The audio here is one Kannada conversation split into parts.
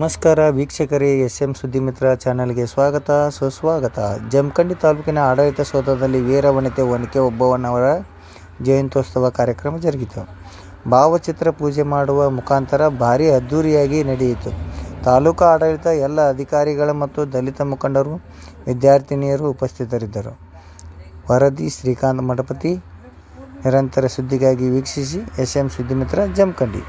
ನಮಸ್ಕಾರ ವೀಕ್ಷಕರೇ ಎಸ್ ಎಂ ಸುದ್ದಿಮಿತ್ರ ಚಾನೆಲ್ಗೆ ಸ್ವಾಗತ. ಸುಸ್ವಾಗತ. ಜಮಖಂಡಿ ತಾಲೂಕಿನ ಆಡಳಿತ ಸೌಧದಲ್ಲಿ ವೀರವನಿತೆ ಒನಕೆ ಒಬ್ಬವನವರ ಜಯಂತ್ಯೋತ್ಸವ ಕಾರ್ಯಕ್ರಮ ಜರುಗಿತು. ಭಾವಚಿತ್ರ ಪೂಜೆ ಮಾಡುವ ಮುಖಾಂತರ ಭಾರಿ ಅದ್ಧೂರಿಯಾಗಿ ನಡೆಯಿತು. ತಾಲೂಕು ಆಡಳಿತ ಎಲ್ಲ ಅಧಿಕಾರಿಗಳ ಮತ್ತು ದಲಿತ ಮುಖಂಡರು, ವಿದ್ಯಾರ್ಥಿನಿಯರು ಉಪಸ್ಥಿತರಿದ್ದರು. ವರದಿ ಶ್ರೀಕಾಂತ್ ಮಠಪತಿ. ನಿರಂತರ ಸುದ್ದಿಗಾಗಿ ವೀಕ್ಷಿಸಿ ಎಸ್ ಎಂ ಸುದ್ದಿಮಿತ್ರ ಜಮಖಂಡಿ.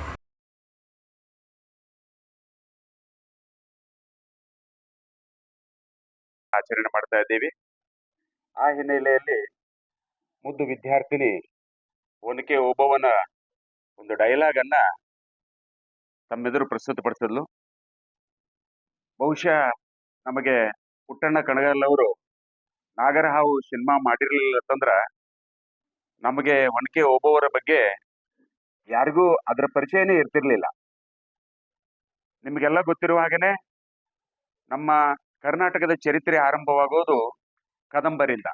ಆಚರಣೆ ಮಾಡ್ತಾ ಇದ್ದೀವಿ. ಆ ಹಿನ್ನೆಲೆಯಲ್ಲಿ ಮುದ್ದು ವಿದ್ಯಾರ್ಥಿನಿ ಒನಕೆ ಓಬವ್ವನ ಒಂದು ಡೈಲಾಗ್ ಅನ್ನ ತಮ್ಮೆದುರು ಪ್ರಸ್ತುತಪಡಿಸಿದ್ಲು. ಬಹುಶಃ ನಮಗೆ ಪುಟ್ಟಣ್ಣ ಕಣಗಲ್ ಅವರು ನಾಗರಹಾವು ಸಿನಿಮಾ ಮಾಡಿರ್ಲಿಲ್ಲ ಅಂತಂದ್ರ ನಮಗೆ ಒನಕೆ ಓಬವ್ವರ ಬಗ್ಗೆ ಯಾರಿಗೂ ಅದರ ಪರಿಚಯನೇ ಇರ್ತಿರ್ಲಿಲ್ಲ. ನಿಮಗೆಲ್ಲ ಗೊತ್ತಿರುವ ಹಾಗೇನೆ ನಮ್ಮ ಕರ್ನಾಟಕದ ಚರಿತ್ರೆ ಆರಂಭವಾಗೋದು ಕದಂಬರಿಂದ.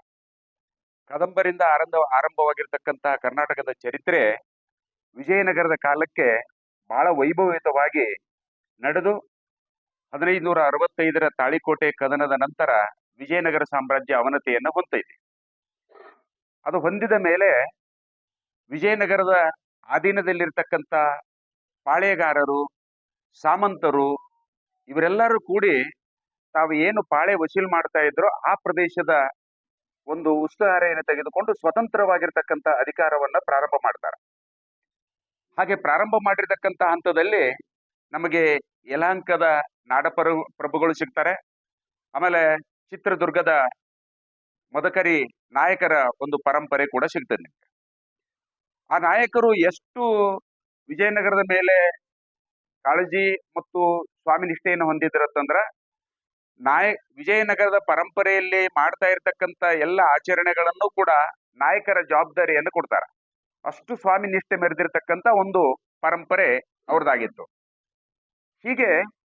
ಕದಂಬರಿಂದ ಆರಂಭ ಆರಂಭವಾಗಿರ್ತಕ್ಕಂತಹ ಕರ್ನಾಟಕದ ಚರಿತ್ರೆ ವಿಜಯನಗರದ ಕಾಲಕ್ಕೆ ಬಹಳ ವೈಭವಯುತವಾಗಿ ನಡೆದು ಹದಿನೈದು ನೂರ ಅರವತ್ತೈದರ ತಾಳಿಕೋಟೆ ಕದನದ ನಂತರ ವಿಜಯನಗರ ಸಾಮ್ರಾಜ್ಯ ಅವನತೆಯನ್ನು ಹೊಂದೈತಿ ಅದು ಹೊಂದಿದ ಮೇಲೆ ವಿಜಯನಗರದ ಅಧೀನದಲ್ಲಿರ್ತಕ್ಕಂಥ ಪಾಳೆಗಾರರು, ಸಾಮಂತರು, ಇವರೆಲ್ಲರೂ ಕೂಡಿ ತಾವು ಏನು ಪಾಳೆ ವಸೂಲ್ ಮಾಡ್ತಾ ಇದ್ರು ಆ ಪ್ರದೇಶದ ಒಂದು ಉಸ್ತುವಾರಿಯನ್ನು ತೆಗೆದುಕೊಂಡು ಸ್ವತಂತ್ರವಾಗಿರ್ತಕ್ಕಂಥ ಅಧಿಕಾರವನ್ನ ಪ್ರಾರಂಭ ಮಾಡ್ತಾರೆ. ಹಾಗೆ ಪ್ರಾರಂಭ ಮಾಡಿರ್ತಕ್ಕಂಥ ಹಂತದಲ್ಲಿ ನಮಗೆ ಯಲಾಂಕದ ನಾಡಪರು ಪ್ರಭುಗಳು ಸಿಗ್ತಾರೆ. ಆಮೇಲೆ ಚಿತ್ರದುರ್ಗದ ಮದಕರಿ ನಾಯಕರ ಒಂದು ಪರಂಪರೆ ಕೂಡ ಸಿಗ್ತದೆ ನಿಮ್ಗೆ. ಆ ನಾಯಕರು ಎಷ್ಟು ವಿಜಯನಗರದ ಮೇಲೆ ಕಾಳಜಿ ಮತ್ತು ಸ್ವಾಮಿ ನಿಷ್ಠೆಯನ್ನು ಹೊಂದಿದ್ರಂತಂದ್ರ ನಾಯ, ವಿಜಯನಗರದ ಪರಂಪರೆಯಲ್ಲಿ ಮಾಡ್ತಾ ಇರ್ತಕ್ಕಂಥ ಎಲ್ಲ ಆಚರಣೆಗಳನ್ನು ಕೂಡ ನಾಯಕರ ಜವಾಬ್ದಾರಿಯನ್ನು ಕೊಡ್ತಾರ. ಅಷ್ಟು ಸ್ವಾಮಿ ನಿಷ್ಠೆ ಮೆರೆದಿರ್ತಕ್ಕಂಥ ಒಂದು ಪರಂಪರೆ ಅವ್ರದ್ದಾಗಿತ್ತು ಹೀಗೆ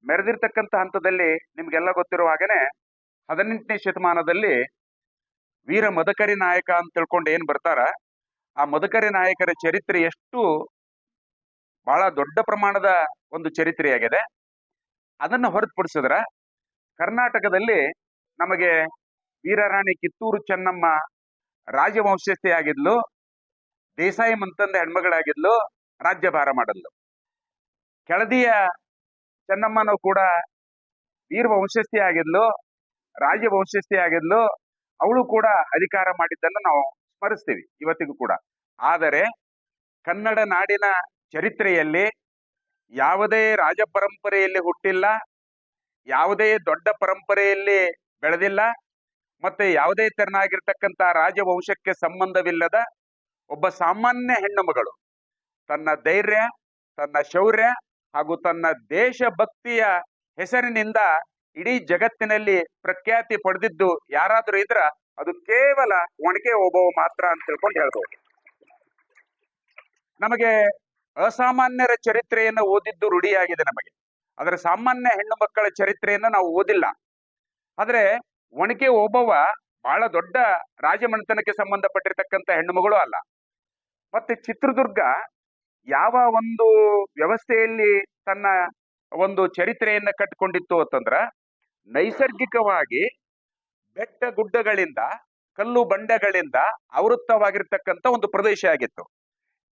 ಮೆರೆದಿರ್ತಕ್ಕಂಥ ಹಂತದಲ್ಲಿ ನಿಮ್ಗೆಲ್ಲ ಗೊತ್ತಿರುವ ಹಾಗೇನೆ ಹದಿನೆಂಟನೇ ಶತಮಾನದಲ್ಲಿ ವೀರ ಮದಕರಿ ನಾಯಕ ಅಂತ ತಿಳ್ಕೊಂಡು ಏನ್ ಬರ್ತಾರ? ಆ ಮದಕರಿ ನಾಯಕರ ಚರಿತ್ರೆ ಎಷ್ಟು ಬಹಳ ದೊಡ್ಡ ಪ್ರಮಾಣದ ಒಂದು ಚರಿತ್ರೆಯಾಗಿದೆ. ಅದನ್ನ ಹೊರತುಪಡಿಸಿದ್ರ ಕರ್ನಾಟಕದಲ್ಲಿ ನಮಗೆ ವೀರರಾಣಿ ಕಿತ್ತೂರು ಚೆನ್ನಮ್ಮ ರಾಜವಂಶಸ್ಥೆಯಾಗಿದ್ಲು, ದೇಸಾಯಿ ಮಂತಂದ ಹೆಣ್ಮಗಳಾಗಿದ್ಲು ರಾಜ್ಯಭಾರ ಮಾಡಿದ್ಲು ಕೆಳದಿಯ ಚೆನ್ನಮ್ಮನೂ ಕೂಡ ವೀರ ಆಗಿದ್ಲು ವಂಶಸ್ಥೆಯಾಗಿದ್ಲು ಆಗಿದ್ಲು ಅವಳು ಕೂಡ ಅಧಿಕಾರ ಮಾಡಿದ್ದನ್ನು ನಾವು ಸ್ಮರಿಸ್ತೀವಿ ಇವತ್ತಿಗೂ ಕೂಡ. ಆದರೆ ಕನ್ನಡ ನಾಡಿನ ಚರಿತ್ರೆಯಲ್ಲಿ ಯಾವುದೇ ರಾಜ ಪರಂಪರೆಯಲ್ಲಿ ಹುಟ್ಟಿಲ್ಲ ಯಾವುದೇ ದೊಡ್ಡ ಪರಂಪರೆಯಲ್ಲಿ ಬೆಳೆದಿಲ್ಲ, ಮತ್ತೆ ಯಾವುದೇ ತೆರನಾಗಿರ್ತಕ್ಕಂಥ ರಾಜವಂಶಕ್ಕೆ ಸಂಬಂಧವಿಲ್ಲದ ಒಬ್ಬ ಸಾಮಾನ್ಯ ಹೆಣ್ಣು ಮಗಳು. ತನ್ನ ಧೈರ್ಯ, ತನ್ನ ಶೌರ್ಯ ಹಾಗೂ ತನ್ನ ದೇಶಭಕ್ತಿಯ ಹೆಸರಿನಿಂದ ಇಡೀ ಜಗತ್ತಿನಲ್ಲಿ ಪ್ರಖ್ಯಾತಿ ಪಡೆದಿದ್ದು ಯಾರಾದ್ರೂ ಇದ್ರ ಅದು ಕೇವಲ ಒಣಗೆ ಓಬವ್ವ ಮಾತ್ರ ಅಂತ ತಿಳ್ಕೊಂಡು ಹೇಳ್ಬೋದು. ನಮಗೆ ಅಸಾಮಾನ್ಯರ ಚರಿತ್ರೆಯನ್ನು ಓದಿದ್ದು ರೂಢಿಯಾಗಿದೆ ನಮಗೆ. ಅದರ ಸಾಮಾನ್ಯ ಹೆಣ್ಣು ಮಕ್ಕಳ ಚರಿತ್ರೆಯನ್ನು ನಾವು ಓದಿಲ್ಲ. ಆದರೆ ಒಣಕೆ ಓಬವ್ವ ಬಹಳ ದೊಡ್ಡ ರಾಜಮನೆತನಕ್ಕೆ ಸಂಬಂಧಪಟ್ಟಿರ್ತಕ್ಕಂಥ ಹೆಣ್ಣು ಮಗಳು ಅಲ್ಲ. ಮತ್ತೆ ಚಿತ್ರದುರ್ಗ ಯಾವ ಒಂದು ವ್ಯವಸ್ಥೆಯಲ್ಲಿ ತನ್ನ ಒಂದು ಚರಿತ್ರೆಯನ್ನ ಕಟ್ಟಿಕೊಂಡಿತ್ತು ಅಂತಂದ್ರ ನೈಸರ್ಗಿಕವಾಗಿ ಬೆಟ್ಟ ಗುಡ್ಡಗಳಿಂದ, ಕಲ್ಲು ಬಂಡೆಗಳಿಂದ ಆವೃತ್ತವಾಗಿರ್ತಕ್ಕಂಥ ಒಂದು ಪ್ರದೇಶ ಆಗಿತ್ತು.